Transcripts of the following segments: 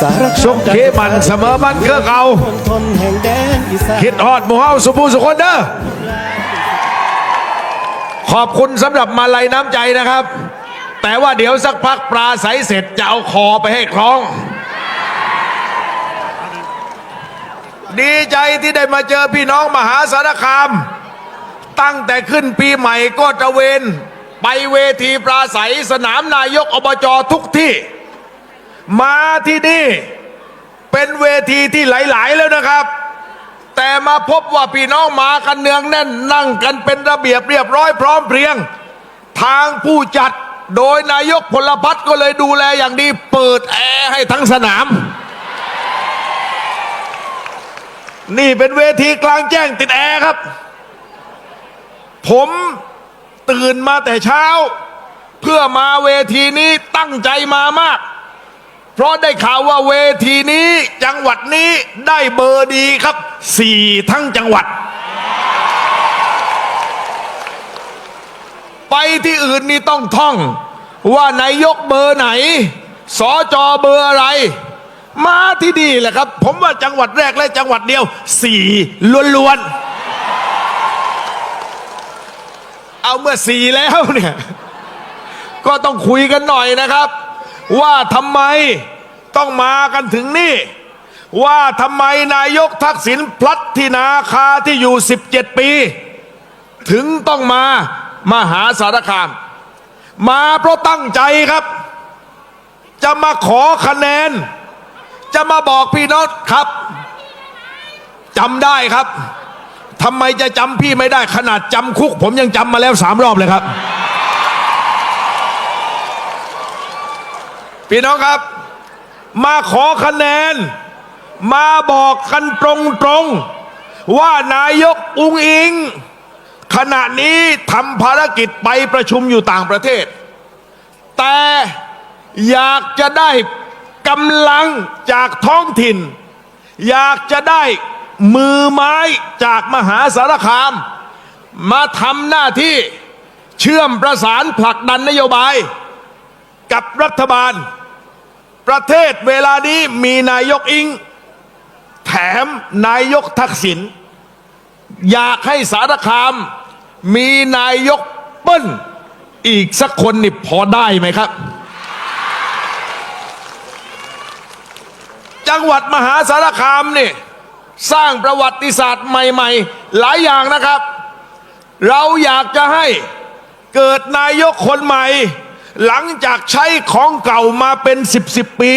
สารสุขเคมันเสมอมันเครือเก่าทนแห่งแดนอีสานคิดฮอดหมู่เฮาสุภูสุคนเด้อขอบคุณสำหรับมาลัยน้ำใจนะครับ แต่ว่าเดี๋ยวสักพักปลาใสเสร็จจะเอาคอไปให้คล้อง ดีใจที่ได้มาเจอพี่น้องมหาสารคาม ตั้งแต่ขึ้นปีใหม่ก็ตระเวน ไปเวทีปราศัยสนามนายกอบจทุกที่ มาที่นี่ เป็นเวทีที่หลาย ๆ แล้วนะครับ แต่มาพบว่าพี่น้องมากันเนืองแน่นนั่งกันเป็นระเบียบเรียบร้อยพร้อมเพรียง ทางผู้จัดโดยนายกพลพัฒน์ก็เลยดูแลอย่างดี เปิดแอร์ให้ทั้งสนาม นี่เป็นเวทีกลางแจ้งติดแอร์ครับ ผมตื่นมาแต่เช้า เพื่อมาเวทีนี้ตั้งใจมามาก เพราะได้ข่าวว่าเวทีนี้จังหวัดนี้ได้เบอร์ดีครับสี่ทั้งจังหวัด ไปที่อื่นนี่ต้องท่อง ว่านายกเบอร์ไหนสอจอเบอร์อะไร มาที่นี่แหละครับ ผมว่าจังหวัดแรกและจังหวัดเดียวสี่ล้วนๆเอาเมื่อสี่แล้วเนี่ย ก็ต้องคุยกันหน่อยนะครับ ว่าทำไมต้องมากันถึงนี่ ว่าทำไมนายกทักษิณพลัดที่นาคาที่อยู่ 17 ปี ถึงต้องมามาหาสารคาม มาเพราะตั้งใจครับ จะมาขอคะแนน จะมาบอกพี่น้องครับจำได้ครับทำไมจะจำพี่ไม่ได้ขนาดจำคุก ผมยังจำมาแล้วสามรอบเลยครับ พี่น้องครับ มาขอคะแนน มาบอกกันตรงๆ ว่านายกอุงอิง ขณะนี้ทำภารกิจไปประชุมอยู่ต่างประเทศ แต่อยากจะได้กำลังจากท้องถิ่น อยากจะได้มือไม้จากมหาสารคาม มาทำหน้าที่เชื่อมประสานผลักดันนโยบาย กับรัฐบาล ประเทศเวลานี้มีนายกอิง แถมนายกทักษิณอยากให้สารคาม มีนายกเปิ้ล อีกสักคนนี่พอได้ไหมครับ จังหวัดมหาสารคามนี่สร้างประวัติศาสตร์ใหม่ ๆ หลายอย่างนะครับ เราอยากจะให้เกิดนายกคนใหม่ หลังจากใช้ของเก่ามาเป็นสิบสิบปี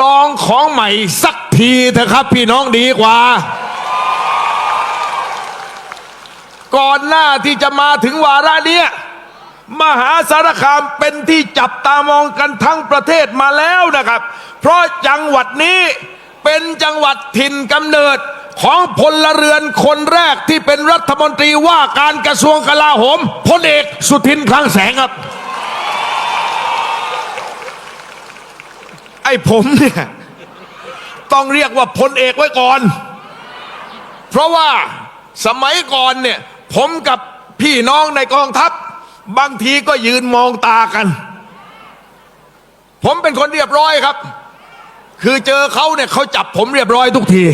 ลองของใหม่สักทีเถอะครับ พี่น้องดีกว่า ก่อนหน้าที่จะมาถึงวาระเนี้ยมหาสารคามเป็นที่จับตามองกันทั้งประเทศมาแล้วนะครับ เพราะจังหวัดนี้เป็นจังหวัดถิ่นกำเนิดของพลเรือนคนแรกที่เป็นรัฐมนตรีว่าการกระทรวงกลาโหมพลเอกสุทินคลังแสงครับ ไอ้ผมเนี่ยต้องเรียกว่าพลเอกไว้ก่อน เพราะว่าสมัยก่อนเนี่ย ผมกับพี่น้องในกองทัพ บางทีก็ยืนมองตากัน ผมเป็นคนเรียบร้อยครับ คือเจอเขาเนี่ยเขาจับผมเรียบร้อยทุกที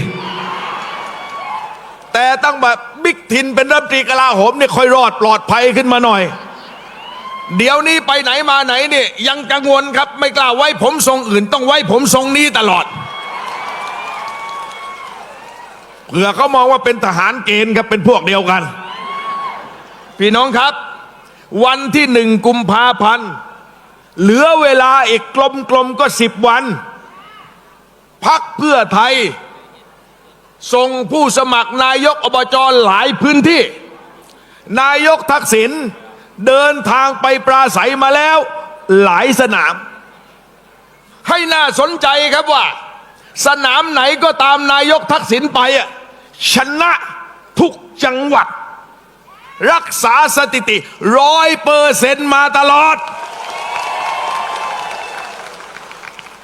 แต่ตั้งแบบบิ๊กทินเป็นรัฐมนตรีกลาโหมเนี่ยค่อยรอดปลอดภัยขึ้นมาหน่อย เดี๋ยวนี้ไปไหนมาไหนเนี่ยยังกังวลครับ ไม่กล้าไว้ผมทรงอื่น ต้องไว้ผมทรงนี้ตลอดเผื่อเขามองว่าเป็นทหารเกณฑ์ครับเป็นพวกเดียวกัน พี่น้องครับ วันที่หนึ่งกุมภาพันธ์เหลือเวลาอีกกลมๆก็สิบวัน พักเพื่อไทย ส่งผู้สมัครนายกอบจหลายพื้นที่ นายกทักษิณ เดินทางไปปราศัยมาแล้ว หลายสนาม ให้น่าสนใจครับว่า สนามไหนก็ตามนายกทักษิณไปอะชนะทุกจังหวัด รักษาสถิติร้อยเปอร์เซ็นต์มาตลอด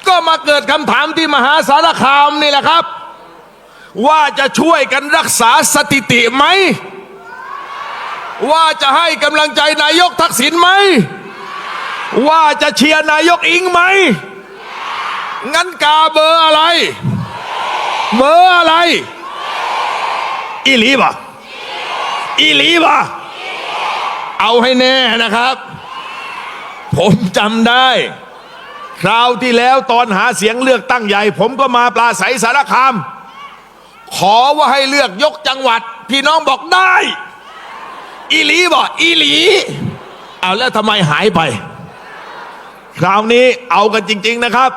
ก็มาเกิดคำถามที่มหาสารคามนี่แหละครับ ว่าจะช่วยกันรักษาสถิติไหม ว่าจะให้กำลังใจนายกทักษิณไหม ว่าจะเชียร์นายกอิงไหม งั้นกาเบอร์อะไร เบอร์อะไร อีหลีบ่อีหลีบ่เอาให้แน่นะครับ ผมจำได้ คราวที่แล้วตอนหาเสียงเลือกตั้งใหญ่ ผมก็มาปลาใสสารคาม ขอว่าให้เลือกยกจังหวัด พี่น้องบอกได้ อีหลีบอกอีหลี เอาแล้วทำไมหายไป คราวนี้เอากันจริง ๆนะครับ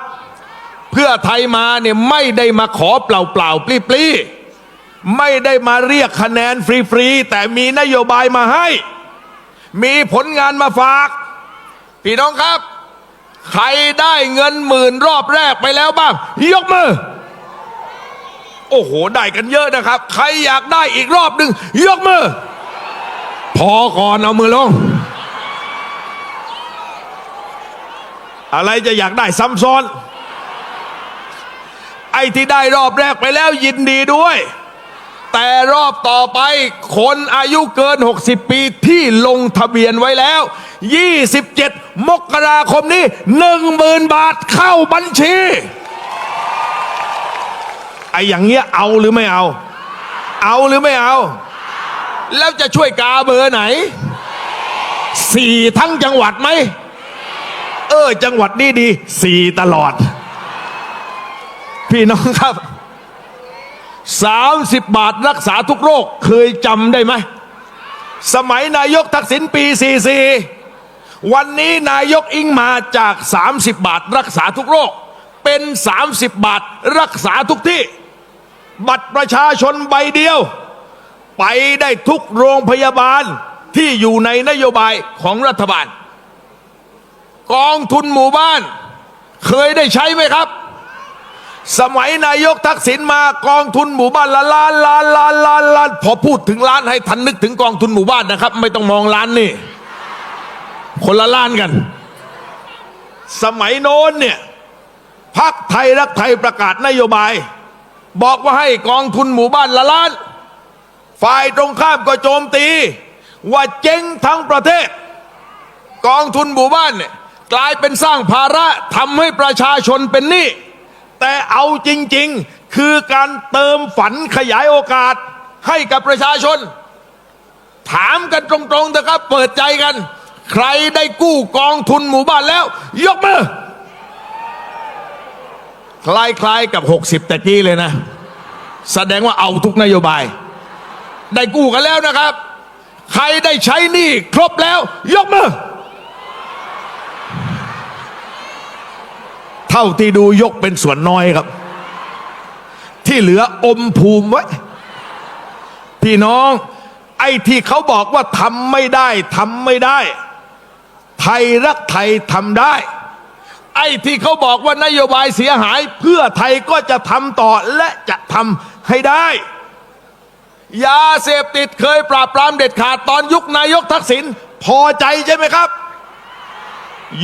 เพื่อไทยมาเนี่ยไม่ได้มาขอเปล่าๆปลีๆไม่ได้มาเรียกคะแนนฟรีๆ แต่มีนโยบายมาให้ มีผลงานมาฝาก พี่น้องครับ ใครได้เงินหมื่นรอบแรกไปแล้วบ้าง ยกมือโอ้โห ได้กันเยอะนะครับ ใครอยากได้อีกรอบหนึ่งยกมือ พอก่อนเอามือลง อะไรจะอยากได้ซ้ำซ้อน ไอ้ที่ได้รอบแรกไปแล้วยินดีด้วย แต่รอบต่อไป คนอายุเกิน 60 ปีที่ลงทะเบียนไว้แล้ว 27 มกราคมนี้ 10,000 บาทเข้าบัญชี ไอ้อย่างเงี้ยเอาหรือไม่เอา เอาหรือไม่เอา แล้วจะช่วยกาเบอร์ไหนสี่ทั้งจังหวัดไหม เออ จังหวัดนี้ดีสี่ตลอด พี่น้องครับ30บาทรักษาทุกโรคเคยจำได้ไหม สมัยนายกทักษิณปี 44 วันนี้นายกอิงมาจาก 30 บาทรักษาทุกโรค เป็น 30 บาทรักษาทุกที่ บัตรประชาชนใบเดียว ไปได้ทุกโรงพยาบาลที่อยู่ในนโยบายของรัฐบาล กองทุนหมู่บ้าน เคยได้ใช้ไหมครับ สมัยนายกทักษิณมากองทุนหมู่บ้านละล้านล้านล้านล้านล้านพอพูดถึงล้านให้ทันนึกถึงกองทุนหมู่บ้านนะครับ ไม่ต้องมองล้านนี่ คนละล้านกัน สมัยโน้นเนี่ยพักไทยรักไทยประกาศนโยบาย บอกว่าให้กองทุนหมู่บ้านละล้าน ฝ่ายตรงข้ามก็โจมตี ว่าเจ๊งทั้งประเทศ กองทุนหมู่บ้านเนี่ยกลายเป็นสร้างภาระทำให้ประชาชนเป็นหนี้แต่เอาจริง ๆ คือการเติมฝันขยายโอกาสให้กับประชาชน ถามกันตรงๆนะครับ เปิดใจกัน ใครได้กู้กองทุนหมู่บ้านแล้ว ยกมือคล้ายๆกับ 60 แต่กี้เลยนะ แสดงว่าเอาทุกนโยบาย ได้กู้กันแล้วนะครับ ใครได้ใช้หนี้ครบแล้ว ยกมือ เท่าที่ดูยกเป็นส่วนน้อยครับ ที่เหลืออมภูมิไว้ พี่น้อง ไอ้ที่เขาบอกว่าทำไม่ได้ทำไม่ได้ ไทยรักไทยทำได้ไอ้ที่เขาบอกว่านโยบายเสียหายเพื่อไทยก็จะทำต่อและจะทำให้ได้ ยาเสพติดเคยปราบปรามเด็ดขาดตอนยุคนายกทักษิณพอใจใช่ไหมครับ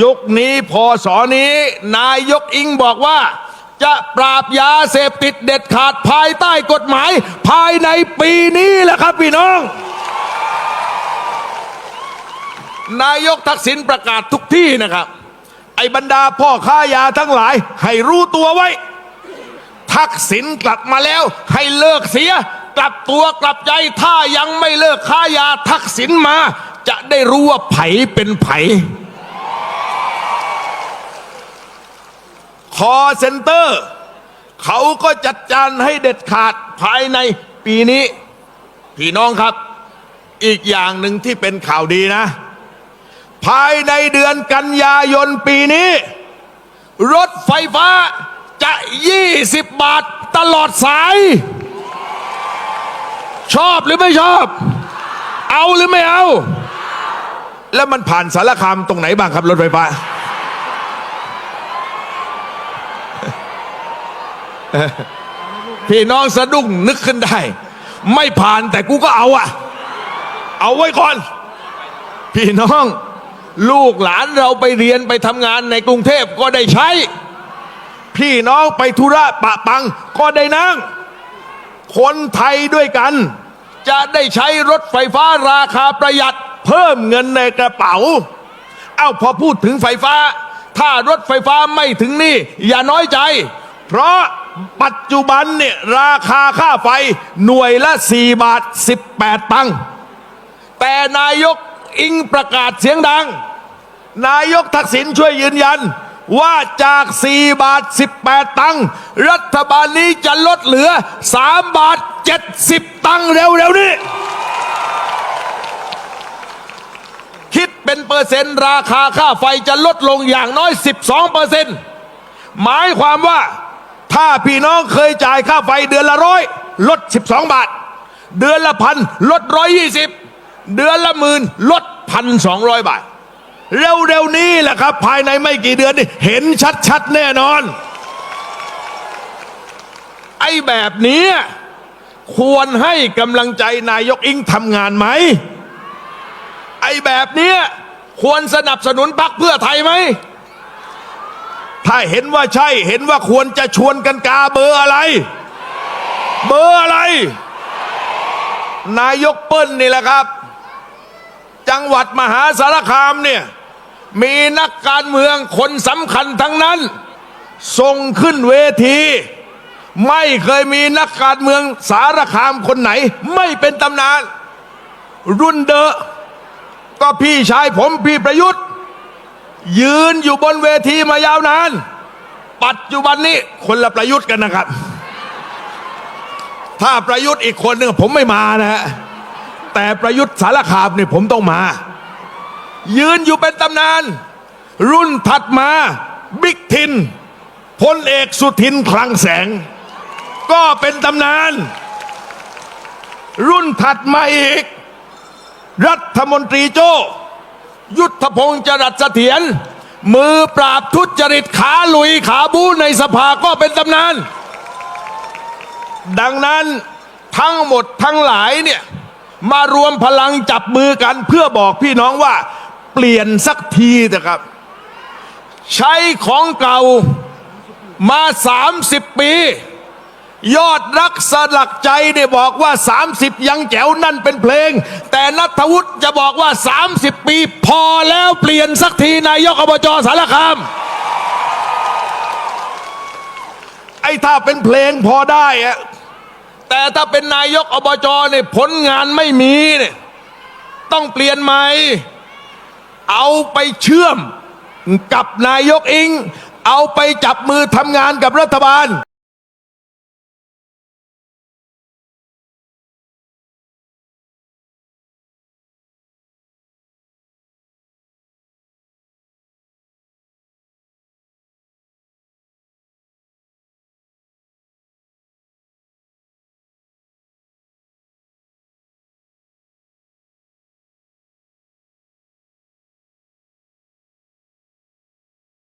ยุคนี้พอสอนี้ นายกอิงบอกว่า จะปราบยาเสพติดเด็ดขาดภายใต้กฎหมาย ภายในปีนี้แหละครับพี่น้อง นายกทักษิณประกาศทุกที่นะครับ ไอ้บรรดาพ่อค้ายาทั้งหลาย ให้รู้ตัวไว้ ทักษิณกลับมาแล้ว ให้เลิกเสีย กลับตัวกลับใจถ้ายังไม่เลิกค้ายาทักษิณมา จะได้รู้ว่าไผเป็นไผคอเซ็นเตอร์ เขาก็จัดจานให้เด็ดขาดภายในปีนี้ พี่น้องครับ อีกอย่างหนึ่งที่เป็นข่าวดีนะ ภายในเดือนกันยายนปีนี้ รถไฟฟ้าจะ 20 บาทตลอดสาย ชอบหรือไม่ชอบ เอาหรือไม่เอา แล้วมันผ่านสารคามตรงไหนบ้างครับรถไฟฟ้าพี่น้องสะดุ้งนึกขึ้นได้ ไม่ผ่านแต่กูก็เอาอะเอาไว้ก่อน พี่น้อง ลูกหลานเราไปเรียนไปทำงานในกรุงเทพก็ได้ใช้ พี่น้องไปธุระปะปังก็ได้นั่ง คนไทยด้วยกัน จะได้ใช้รถไฟฟ้าราคาประหยัดเพิ่มเงินในกระเป๋า เอ้าพอพูดถึงไฟฟ้า ถ้ารถไฟฟ้าไม่ถึงนี่ อย่าน้อยใจ เพราะปัจจุบันเนี่ยราคาค่าไฟหน่วยละ 4 บาท 18 ตังค์แต่นายกอิงประกาศเสียงดัง นายกทักษิณช่วยยืนยัน ว่าจาก 4 บาท 18 ตังค์รัฐบาลนี้จะลดเหลือ 3 บาท 70 ตังค์เร็วๆนี้คิดเป็นเปอร์เซ็นต์ ราคาค่าไฟจะลดลงอย่างน้อย 12เปอร์เซ็นต์หมายความว่าถ้าพี่น้องเคยจ่ายค่าไฟเดือนละร้อยลด 12 บาท เดือนละพันลดร้อยยี่สิบเดือนละหมื่นลดพันสองร้อยบาท เร็วๆนี้แหละครับ ภายในไม่กี่เดือนนี่เห็นชัดๆแน่นอน ไอ้แบบนี้ ควรให้กำลังใจนายกอิงทำงานไหม ไอ้แบบเนี้ยควรสนับสนุนพรรคเพื่อไทยไหม ถ้าเห็นว่าใช่เห็นว่าควรจะชวนกันกาเบอร์อะไร เบอร์อะไร นายกเปิ้ลนี่แหละครับ จังหวัดมหาสารคามเนี่ย มีนักการเมืองคนสำคัญทั้งนั้น ส่งขึ้นเวที ไม่เคยมีนักการเมืองสารคามคนไหน ไม่เป็นตำนาน รุ่นเดอะก็พี่ชายผมพี่ประยุทธ์ ยืนอยู่บนเวทีมายาวนาน ปัจจุบันนี้คนละประยุทธ์กันนะครับ ถ้าประยุทธ์อีกคนหนึ่งผมไม่มานะฮะแต่ประยุทธ์สารคามเนี่ยผมต้องมา ยืนอยู่เป็นตำนาน รุ่นถัดมา บิ๊กทินพลเอกสุทินคลังแสง ก็เป็นตำนาน รุ่นถัดมาอีก รัฐมนตรีโจ ยุทธพงศ์จรัสเสถียรมือปราบทุจริตขาลุยขาบูในสภาก็เป็นตำนาน ดังนั้นทั้งหมดทั้งหลายเนี่ย มารวมพลังจับมือกันเพื่อบอกพี่น้องว่า เปลี่ยนสักทีนะครับ ใช้ของเก่ามา 30 ปี ยอดรักสลักใจเนี่ยบอกว่า 30 ยังแจ๋วนั่นเป็นเพลง แต่นัทวุฒิจะบอกว่า 30 ปีพอแล้วเปลี่ยนสักทีนายกอบจสารคามไอ้ถ้าเป็นเพลงพอได้อะแต่ถ้าเป็นนายกอบจเนี่ยผลงานไม่มีเนี่ยต้องเปลี่ยนใหม่ เอาไปเชื่อมกับนายกอิง เอาไปจับมือทำงานกับรัฐบาล